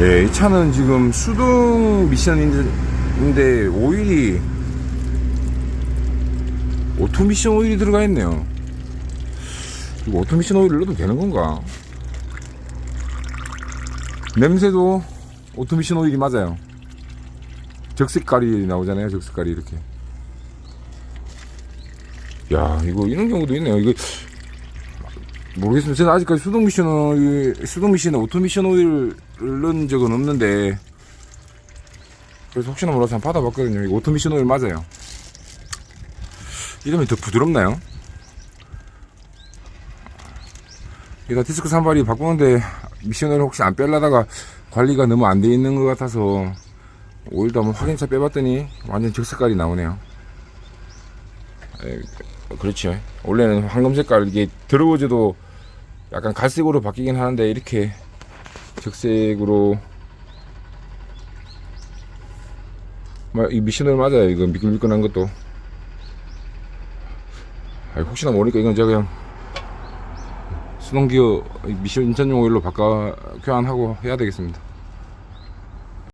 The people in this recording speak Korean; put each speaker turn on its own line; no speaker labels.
예, 이 차는 지금 수동 미션인데 오일이 오토 미션 오일이 들어가 있네요. 이거 오토 미션 오일을 넣어도 되는 건가? 냄새도 오토 미션 오일이 맞아요. 적색깔이 나오잖아요. 적색깔이 이렇게. 야, 이거 이런 경우도 있네요. 이거 모르겠습니다. 제가 아직까지 수동 미션 오일, 수동 미션에 오토 미션 오일을 넣은 적은 없는데 그래서 혹시나 몰라서 한번 받아봤거든요. 이거 오토 미션 오일 맞아요. 이러면 더 부드럽나요? 이다 디스크 산발이 바꾸는데 미션 오일 혹시 안 빼려다가 관리가 너무 안 돼 있는 것 같아서 오일도 한번 확인차 빼봤더니 완전 적색깔이 나오네요. 에, 그렇죠. 원래는 황금 색깔 이게 더러워져도 약간 갈색으로 바뀌긴 하는데 이렇게 적색으로 마- 이 미션을 맞아요. 이거 미끌미끌한 것도. 아니, 혹시나 모르니까 이건 제가 그냥 수동기어 미션 인천용 오일로 바꿔 교환하고 해야 되겠습니다.